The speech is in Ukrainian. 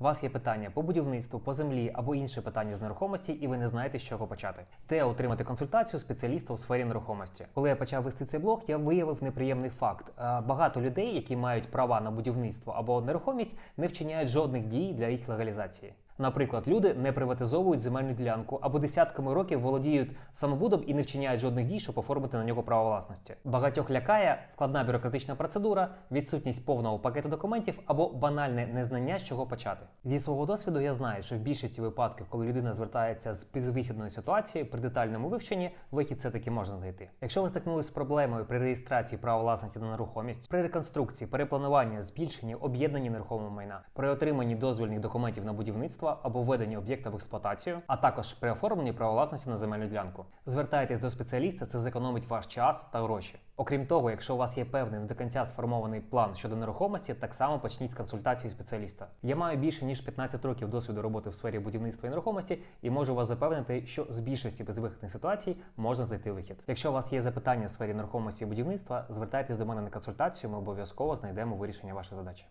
У вас є питання по будівництву, по землі або інші питання з нерухомості, і ви не знаєте, з чого почати. Де отримати консультацію спеціаліста у сфері нерухомості. Коли я почав вести цей блог, я виявив неприємний факт. Е, Багато людей, які мають права на будівництво або нерухомість, не вчиняють жодних дій для їх легалізації. Наприклад, люди не приватизовують земельну ділянку або десятками років володіють самобудом і не вчиняють жодних дій, щоб оформити на нього право власності. Багатьох лякає складна бюрократична процедура, відсутність повного пакету документів або банальне незнання, з чого почати. Зі свого досвіду я знаю, що в більшості випадків, коли людина звертається з безвихідною ситуацією, при детальному вивченні вихід все таки можна знайти. Якщо ви стикнулися з проблемою при реєстрації права власності на нерухомість, при реконструкції, переплануванні, збільшенні, об'єднанні нерухомого майна, при отриманні дозвільних документів на будівництво або введенні об'єкта в експлуатацію, а також при оформленні права власності на земельну ділянку, звертайтесь до спеціаліста, це зекономить ваш час та гроші. Окрім того, якщо у вас є певний не до кінця сформований план щодо нерухомості, так само почніть з консультації спеціаліста. Я маю більше ніж 15 років досвіду роботи в сфері будівництва і нерухомості і можу вас запевнити, що з більшості безвихідних ситуацій можна знайти вихід. Якщо у вас є запитання в сфері нерухомості і будівництва, звертайтесь до мене на консультацію, ми обов'язково знайдемо вирішення вашої задачі.